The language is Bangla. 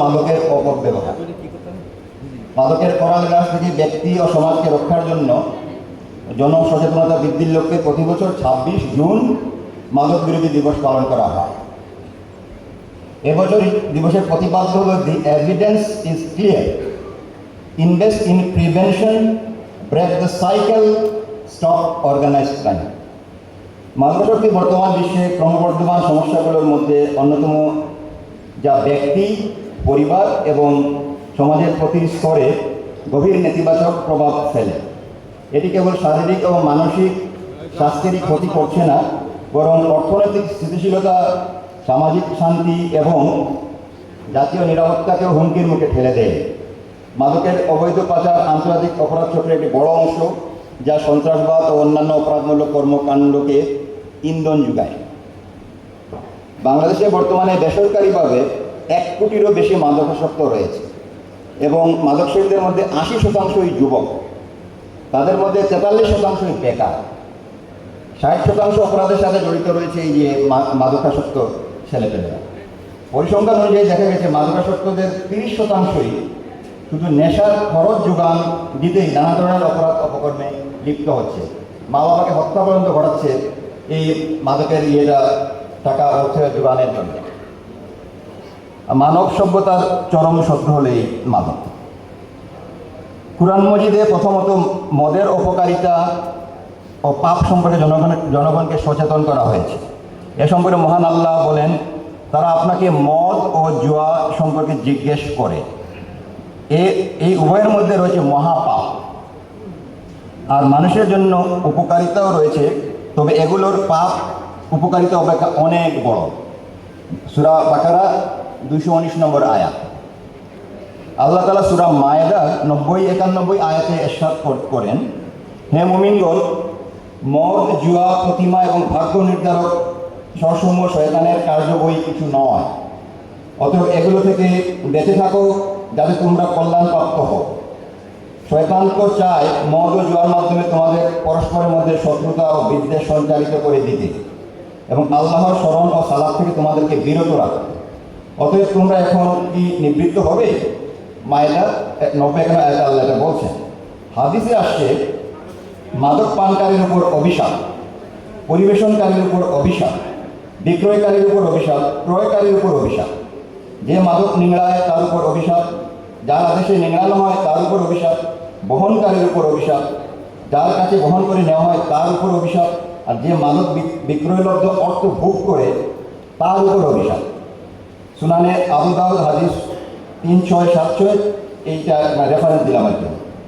মাদকের অপব্যবহার মাদকের থেকে ব্যক্তি ও সমাজকে রক্ষার জন্য জনসচেতনতা বৃদ্ধির লক্ষ্যে প্রতি বছর ছাব্বিশ জুন মাদক বিরোধী দিবস পালন করা হয়। এবছর দিবসের প্রতিপাদ্য হল the evidence is clear. Invest in prevention, break the cycle, stop organised crime. মাদকাসক্তি বর্তমান বিশ্বে ক্রমবর্ধমান সমস্যাগুলোর মধ্যে অন্যতম, যা ব্যক্তি, পরিবার এবং সমাজের প্রতি স্তরে গভীর নেতিবাচক প্রভাব ফেলে। এটি কেবল শারীরিক এবং মানসিক স্বাস্থ্যেরই ক্ষতি করছে না, বরং অর্থনৈতিক স্থিতিশীলতা, সামাজিক শান্তি এবং জাতীয় নিরাপত্তাকেও হুমকির মুখে ঠেলে দেয়। মাদকের অবৈধ পাচার আন্তর্জাতিক অপরাধ চক্রের একটি বড় অংশ, যা সন্ত্রাসবাদ ও অন্যান্য অপরাধমূলক কর্মকাণ্ডকে ইন্ধন যোগায়। বাংলাদেশে বর্তমানে বেসরকারিভাবে এক কোটিরও বেশি মাদকাসক্ত রয়েছে এবং মাদক সেবীদের মধ্যে আশি শতাংশই যুবক। তাদের মধ্যে তেতাল্লিশ শতাংশই বেকার। ষাট শতাংশ অপরাধের সাথে জড়িত রয়েছে এই যে মাদকাসক্ত ছেলেপেলেরা। পরিসংখ্যান অনুযায়ী দেখা গেছে মাদকাসক্তদের তিরিশ শতাংশই শুধু নেশার খরচ যোগান দিতেই নানা ধরনের অপরাধ, অপকর্মে লিপ্ত হচ্ছে। মা বাবাকে হত্যা পর্যন্ত ঘটাচ্ছে এই মাদকের ইয়েটা টাকা অর্থ যোগানের জন্য। মানব সভ্যতার চরম শত্রু হলে এই মাদক। কুরআন মজিদে প্রথমত মদের অপকারিতা ও পাপ সম্পর্কে জনগণের জনগণকে সচেতন করা হয়েছে। এ সম্পর্কে মহান আল্লাহ বলেন, তারা আপনাকে মদ ও জুয়া সম্পর্কে জিজ্ঞেস করে। এ, এই উভয়ের মধ্যে রয়েছে মহাপাপ। আর মানুষের জন্য উপকারিতাও রয়েছে তবে এগুলোর পাপ উপকারিতা অপেক্ষা অনেক বড়। সুরা বাকারা দুশো উনিশ নম্বর আয়াত। আল্লাহ তালা সুরা মায়েদা নব্বই, একানব্বই আয়াতে এরশাদ করেন, হে মুমিনগণ, মদ, জুয়া, প্রতিমা এবং ভাগ্য নির্ধারক সরসমূহ শয়তানের কার্য বই কিছু নয়। অতএব এগুলো থেকে বেঁচে থাকো যাতে তোমরা কল্যাণ প্রাপ্ত হও। শয়তান চায় মদ ও জুয়ার মাধ্যমে তোমাদের পরস্পরের মধ্যে শত্রুতা ও বিদ্বেষ সঞ্চারিত করে দিতে। এবং আল্লাহর স্মরণ ও সালাদ থেকে তোমাদেরকে বিরত রাখতে অতএব তোমরা এখন কি নিবৃত্ত হবে? মায়েরা নব্বই এখানে আয়াতে আল্লাহ বলছেন। হাদিসে আসছে, মাদক পানকারীর উপর অভিশাপ, পরিবেশনকারীর উপর অভিশাপ, বিক্রয়কারীর উপর অভিশাপ, ক্রয়কারীর উপর অভিশাপ। যে মাদক নিংড়ায় তার উপর অভিশাপ, যার আদেশে নিংড়ানো হয় তার উপর অভিশাপ। বহনকারীর উপর অভিশাপ, যার কাছে বহন করে নেওয়া হয় তার উপর অভিশাপ, আর যে মানব বিক- বিক্রয়লব্ধ অর্থ ভোগ করে তার উপর অভিশাপ। সুনানে আবু দাউদ হাদিস তিন ছয় সাত ছয়, এইটা রেফারেন্স দিলাম আর